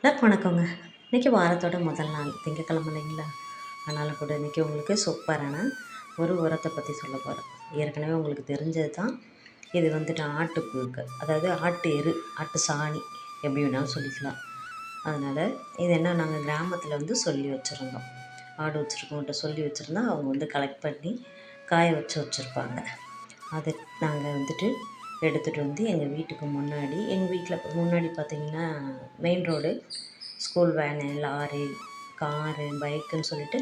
எல்லாருக்கும் வணக்கங்க. இன்றைக்கி வாரத்தோட முதல் நாள். திங்கக்கிழமை இல்லைங்களா? அதனால் கூட இன்றைக்கி உங்களுக்கு சூப்பரான ஒரு உரத்தை பற்றி சொல்ல போகிறேன் ஏற்கனவே உங்களுக்கு தெரிஞ்சது தான். இது வந்துட்டு ஆட்டு புழுக்க அதாவது ஆட்டு எரு ஆட்டு சாணி எப்படி வேணாலும் சொல்லிக்கலாம். அதனால் இது என்ன நாங்கள் கிராமத்தில் வந்து சொல்லி வச்சுருந்தோம். ஆடு வச்சுருக்கோன்ட்டு சொல்லி வச்சுருந்தா அவங்க வந்து கலெக்ட் பண்ணி காய வச்சு வச்சுருப்பாங்க. அது நாங்கள் வந்துட்டு எடுத்துகிட்டு வந்து எங்கள் வீட்டுக்கு முன்னாடி எங்கள் வீட்டில் முன்னாடி பார்த்திங்கன்னா main road school van lorry car பைக்குன்னு சொல்லிட்டு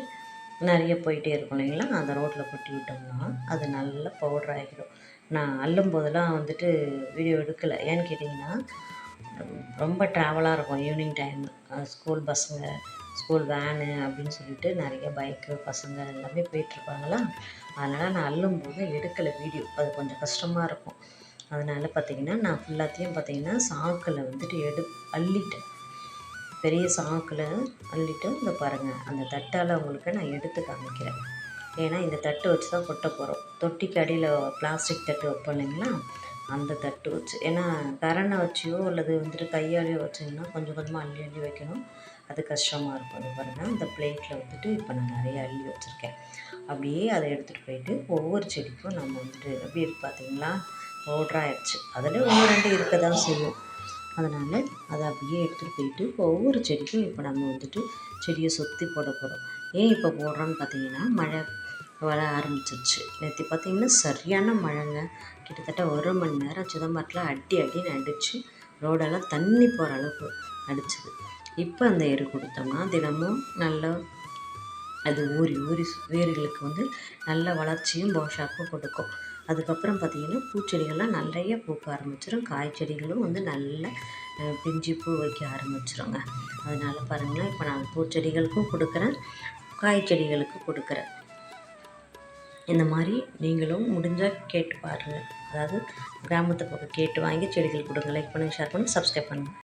நிறைய போயிட்டே இருக்கும் இல்லைங்களா? அந்த ரோட்டில் கொட்டி விட்டோம்னா அது நல்லா பவுடர் ஆகிடும். நான் அள்ளும் போதெல்லாம் வந்துட்டு வீடியோ எடுக்கலை. ஏன்னு கேட்டிங்கன்னா ரொம்ப ட்ராவலாக இருக்கும். ஈவினிங் டைம் ஸ்கூல் பஸ்ஸுங்க ஸ்கூல் வேனு அப்படின்னு சொல்லிட்டு நிறைய பைக்கு பசங்க எல்லாமே போயிட்டுருப்பாங்களா அதனால் நான் அள்ளும்போது எடுக்கலை வீடியோ அது கொஞ்சம் கஷ்டமாக இருக்கும். அதனால் பார்த்திங்கன்னா நான் ஃபுல்லாத்தையும் பார்த்திங்கன்னா சாக்கில் வந்துட்டு எடு அள்ளிட்டேன். பெரிய சாக்கில் அள்ளிட்டு இந்த பாருங்கள் அந்த தட்டால் உங்களுக்கு நான் எடுத்து காமிக்கிறேன். ஏன்னா இந்த தட்டு வச்சு தான் கொட்ட போகிறோம் தொட்டிக்கு அடியில் பிளாஸ்டிக் தட்டு வைப்போம் இல்லைங்களா? அந்த தட்டு வச்சு. ஏன்னா கரனை வச்சியோ அல்லது வந்துட்டு கையாலேயோ வச்சிங்கன்னா கொஞ்சம் கொஞ்சமாக அள்ளி அள்ளி வைக்கணும். அது கஷ்டமாக இருக்கும். அது பாருங்கள் இந்த பிளேட்டில் வந்துட்டு இப்போ நான் நிறைய அள்ளி வச்சுருக்கேன். அப்படியே அதை எடுத்துகிட்டு போயிட்டு ஒவ்வொரு செடிக்கும் நம்ம வந்துட்டு எப்படி பார்த்தீங்களா பார்த்தீங்களா பவுட்ராகிடுச்சு அதில் ஒன்று ரெண்டு இருக்க தான் செய்யும். அதனால் அதை அப்படியே எடுத்துகிட்டு போயிட்டு ஒவ்வொரு செடிக்கும் இப்போ நம்ம வந்துட்டு செடியை சுற்றி போட போகிறோம் ஏன் இப்போ போடுறோன்னு பார்த்தீங்கன்னா மழை வர ஆரம்பிச்சிருச்சு. நேற்று பார்த்திங்கன்னா சரியான மழைங்க. கிட்டத்தட்ட ஒரு மணி நேரம் சிதம்பரத்தில் அடி அடின்னு அடித்து ரோடெல்லாம் தண்ணி போகிற அளவுக்கு அடிச்சுது. இப்போ அந்த எரு கொடுத்தோம்னா தினமும் நல்லா அது ஊறி ஊறி வேர்களுக்கு வந்து நல்ல வளர்ச்சியும் போஷாக்கும் கொடுக்கும். அதுக்கப்புறம் பார்த்திங்கன்னா பூச்செடிகள்லாம் நிறைய பூக்க ஆரம்பிச்சிடும் காய்ச்செடிகளும் வந்து நல்ல பிஞ்சு பூ வைக்க ஆரம்பிச்சிருங்க. அதனால் பாருங்களேன் இப்போ நான் பூச்செடிகளுக்கும் கொடுக்குறேன் காய்ச்செடிகளுக்கும் கொடுக்குறேன். இந்த மாதிரி நீங்களும் முடிஞ்சால் கேட்டு பாருங்கள் அதாவது கிராமத்து பக்கம் கேட்டு வாங்கி செடிகள் கொடுங்க. லைக் பண்ணுங்கள் ஷேர் பண்ணுங்கள் சப்ஸ்கிரைப் பண்ணுங்கள்